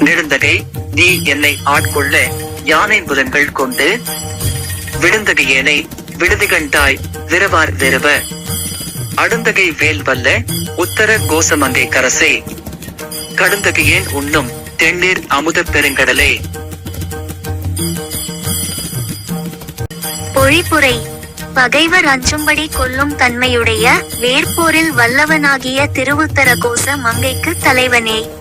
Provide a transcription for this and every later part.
நெடுந்தகை நீ என்னை ஆட்கொள்ள யானை புதன்கள் கொண்டு. விடுந்தகையேனை விடுதிகண்டாய் விரவார் விரவ. அடுந்தகை வேல் வல்ல உத்தர கோசமங்கை கரசே. கடுந்தகையேன் உண்ணும் தென்னீர் அமுத பெருங்கடலே. பொழிப்புரை. பகைவர் அஞ்சும்படி கொல்லும் தன்மையுடைய வேற்போரில் வல்லவனாகிய திருவுத்தர கோச மங்கைக்கு தலைவனே.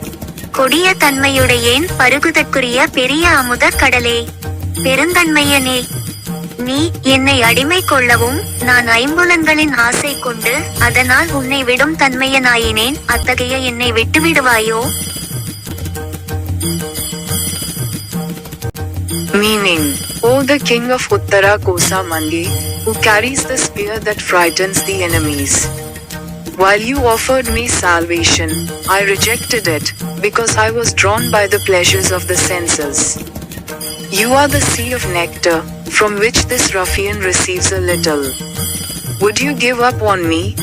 கொடிய தன்மையுடையேன் பருகுதற்குரிய பெரிய அமுத கடலே. பெருந்தன்மையனே நீ என்னை அடிமை கொள்ளவும் நான் ஐம்புலன்களின் ஆசை கொண்டு அதனால் உன்னை விடும் தன்மையனாயினேன். அத்தகைய என்னை விட்டுவிடுவாயோ? Meaning, O the king of Uttara Kosa Mandi, who carries the spear that frightens the enemies. While you offered me salvation, I rejected it, because I was drawn by the pleasures of the senses. You are the sea of nectar, from which this ruffian receives a little. Would you give up on me?